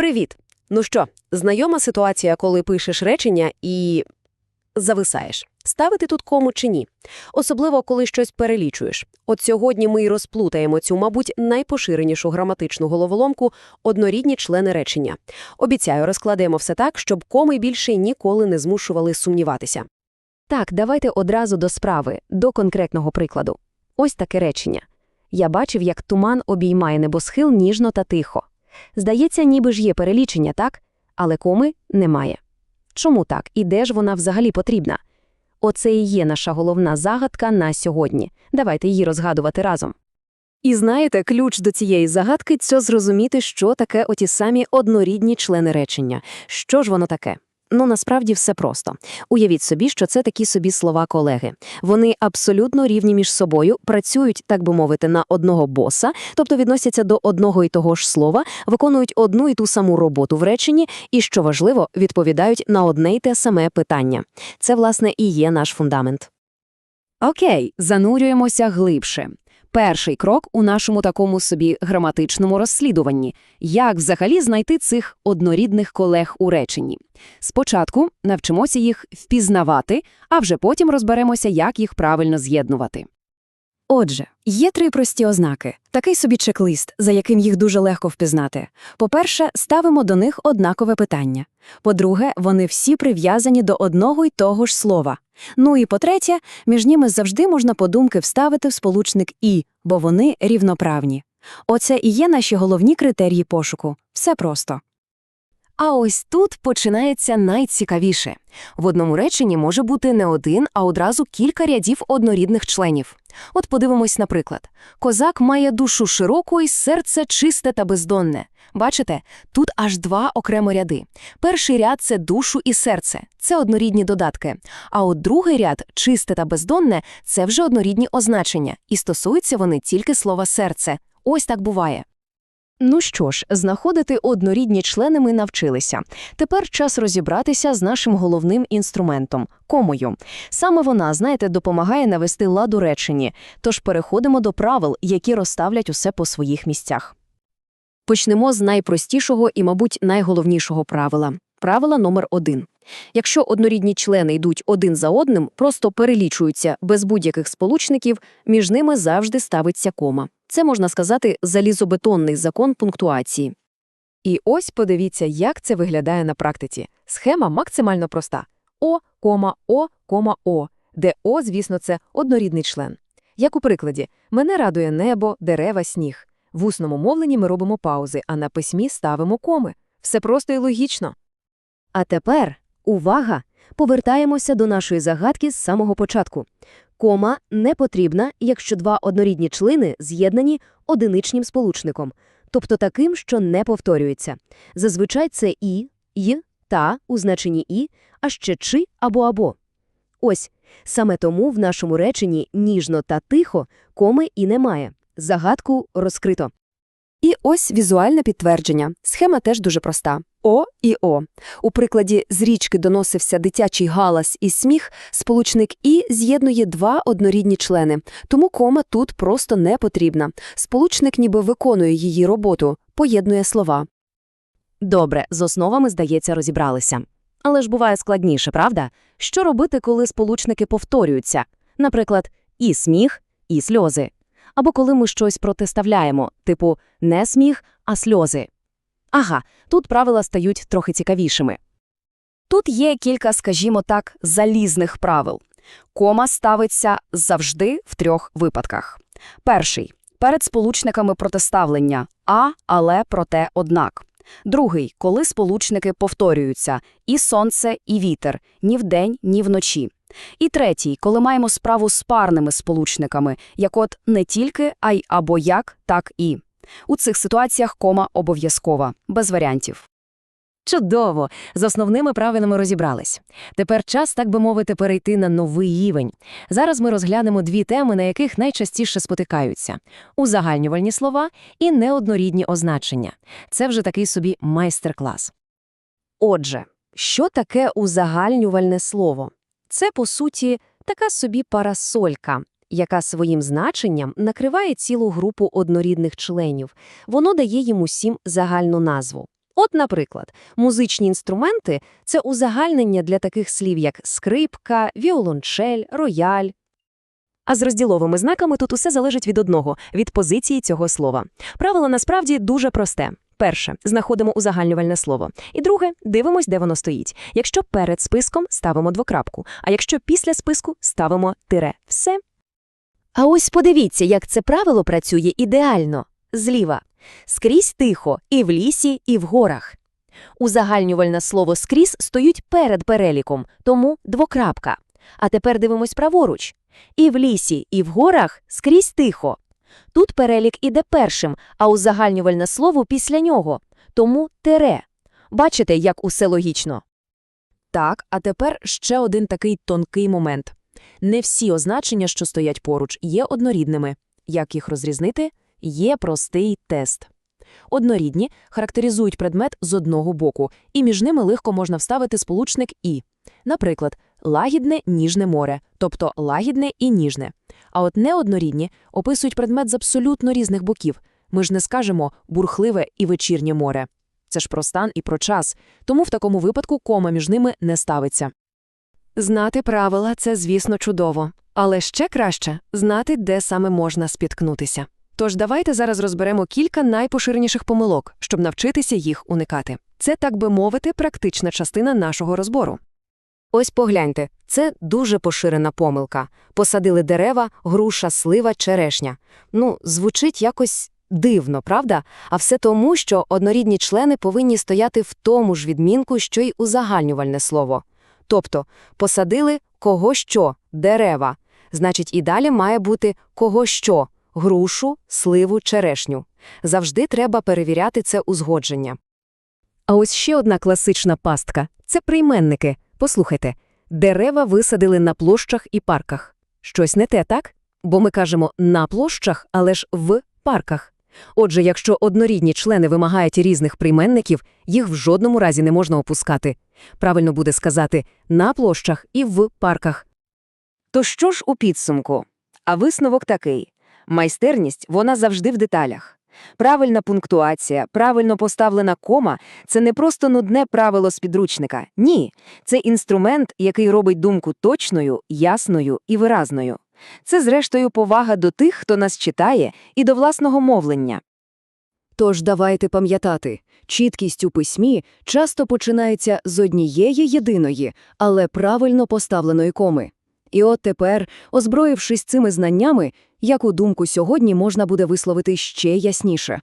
Привіт! Ну що, знайома ситуація, коли пишеш речення і зависаєш. Ставити тут кому чи ні? Особливо, коли щось перелічуєш. От сьогодні ми й розплутаємо цю, мабуть, найпоширенішу граматичну головоломку однорідні члени речення. Обіцяю, розкладемо все так, щоб коми більше ніколи не змушували сумніватися. Так, давайте одразу до справи, до конкретного прикладу. Ось таке речення. Я бачив, як туман обіймає небосхил ніжно та тихо. Здається, ніби ж є перелічення, так? Але коми немає. Чому так? І де ж вона взагалі потрібна? Оце і є наша головна загадка на сьогодні. Давайте її розгадувати разом. І знаєте, ключ до цієї загадки це зрозуміти, що таке оті самі однорідні члени речення. Що ж воно таке? Ну, насправді все просто. Уявіть собі, що це такі собі слова колеги. Вони абсолютно рівні між собою, працюють, так би мовити, на одного боса, тобто відносяться до одного і того ж слова, виконують одну і ту саму роботу в реченні, і, що важливо, відповідають на одне й те саме питання. Це, власне, і є наш фундамент. Окей, занурюємося глибше. Перший крок у нашому такому собі граматичному розслідуванні – як взагалі знайти цих однорідних колег у реченні. Спочатку навчимося їх впізнавати, а вже потім розберемося, як їх правильно з'єднувати. Отже, є три прості ознаки, такий собі чек-лист, за яким їх дуже легко впізнати. По-перше, ставимо до них однакове питання. По-друге, вони всі прив'язані до одного й того ж слова. Ну і по-третє, між ними завжди можна подумки вставити в сполучник «і», бо вони рівноправні. Оце і є наші головні критерії пошуку. Все просто. А ось тут починається найцікавіше. В одному реченні може бути не один, а одразу кілька рядів однорідних членів. От подивимось, наприклад. Козак має душу широку і серце чисте та бездонне. Бачите, тут аж два окремо ряди. Перший ряд це душу і серце, це однорідні додатки. А от другий ряд чисте та бездонне це вже однорідні означення, і стосуються вони тільки слова серце. Ось так буває. Ну що ж, знаходити однорідні члени ми навчилися. Тепер час розібратися з нашим головним інструментом комою. Саме вона, знаєте, допомагає навести лад у. Тож переходимо до правил, які розставлять усе по своїх місцях. Почнемо з найпростішого і, мабуть, найголовнішого правила. Правила номер один. Якщо однорідні члени йдуть один за одним, просто перелічуються без будь-яких сполучників, між ними завжди ставиться кома. Це, можна сказати, залізобетонний закон пунктуації. І ось подивіться, як це виглядає на практиці. Схема максимально проста. О, кома, О, кома, О, де О, звісно, це однорідний член. Як у прикладі, мене радує небо, дерева, сніг. В усному мовленні ми робимо паузи, а на письмі ставимо коми. Все просто і логічно. А тепер, увага! Повертаємося до нашої загадки з самого початку. Кома не потрібна, якщо два однорідні члени з'єднані одиничним сполучником, тобто таким, що не повторюється. Зазвичай це і, й, та у значенні і, а ще чи або або. Ось саме тому в нашому реченні ніжно та тихо коми і немає. Загадку розкрито. І ось візуальне підтвердження. Схема теж дуже проста. О і О. У прикладі з річки доносився дитячий галас і сміх, сполучник І з'єднує два однорідні члени, тому кома тут просто не потрібна. Сполучник ніби виконує її роботу, поєднує слова. Добре, з основами, здається, розібралися. Але ж буває складніше, правда? Що робити, коли сполучники повторюються? Наприклад, і сміх, і сльози. Або коли ми щось протиставляємо, типу не сміх, а сльози. Ага, тут правила стають трохи цікавішими. Тут є кілька, скажімо так, залізних правил. Кома ставиться завжди в трьох випадках. Перший перед сполучниками протиставлення а, але, проте, однак. Другий коли сполучники повторюються і сонце, і вітер, ні вдень, ні вночі. І третій, коли маємо справу з парними сполучниками, як от не тільки, а й або як, так і. У цих ситуаціях кома обов'язкова, без варіантів. Чудово! З основними правилами розібрались. Тепер час, так би мовити, перейти на новий рівень. Зараз ми розглянемо дві теми, на яких найчастіше спотикаються: узагальнювальні слова і неоднорідні означення. Це вже такий собі майстер-клас. Отже, що таке узагальнювальне слово? Це, по суті, така собі парасолька, яка своїм значенням накриває цілу групу однорідних членів. Воно дає їм усім загальну назву. От, наприклад, музичні інструменти – це узагальнення для таких слів, як скрипка, віолончель, рояль. А з розділовими знаками тут усе залежить від одного – від позиції цього слова. Правило насправді дуже просте. Перше – знаходимо узагальнювальне слово. І друге – дивимось, де воно стоїть. Якщо перед списком – ставимо двокрапку, а якщо після списку – ставимо тире. Все. А ось подивіться, як це правило працює ідеально. Зліва. Скрізь тихо і в лісі, і в горах. Узагальнювальне слово «скрізь» стоїть перед переліком, тому двокрапка. А тепер дивимось праворуч. І в лісі, і в горах скрізь тихо. Тут перелік іде першим, а узагальнювальне слово після нього. Тому тере. Бачите, як усе логічно? Так, а тепер ще один такий тонкий момент. Не всі означення, що стоять поруч, є однорідними. Як їх розрізнити? Є простий тест. Однорідні характеризують предмет з одного боку, і між ними легко можна вставити сполучник «і». Наприклад, лагідне ніжне море, тобто лагідне і ніжне. А от неоднорідні описують предмет з абсолютно різних боків. Ми ж не скажемо бурхливе і вечірнє море. Це ж про стан і про час, тому в такому випадку кома між ними не ставиться. Знати правила – це, звісно, чудово. Але ще краще – знати, де саме можна спіткнутися. Тож давайте зараз розберемо кілька найпоширеніших помилок, щоб навчитися їх уникати. Це, так би мовити, практична частина нашого розбору. Ось погляньте, це дуже поширена помилка. Посадили дерева, груша, слива, черешня. Ну, звучить якось дивно, правда? А все тому, що однорідні члени повинні стояти в тому ж відмінку, що й узагальнювальне слово. Тобто, посадили кого що, дерева. Значить, і далі має бути кого що, грушу, сливу, черешню. Завжди треба перевіряти це узгодження. А ось ще одна класична пастка – це прийменники. Послухайте, дерева висадили на площах і парках. Щось не те, так? Бо ми кажемо «на площах», але ж «в парках». Отже, якщо однорідні члени вимагають різних прийменників, їх в жодному разі не можна опускати. Правильно буде сказати «на площах» і «в парках». То що ж у підсумку? А висновок такий. Майстерність, вона завжди в деталях. Правильна пунктуація, правильно поставлена кома – це не просто нудне правило з підручника. Ні, це інструмент, який робить думку точною, ясною і виразною. Це, зрештою, повага до тих, хто нас читає, і до власного мовлення. Тож давайте пам'ятати, чіткість у письмі часто починається з однієї єдиної, але правильно поставленої коми. І от тепер, озброївшись цими знаннями, яку думку сьогодні можна буде висловити ще ясніше.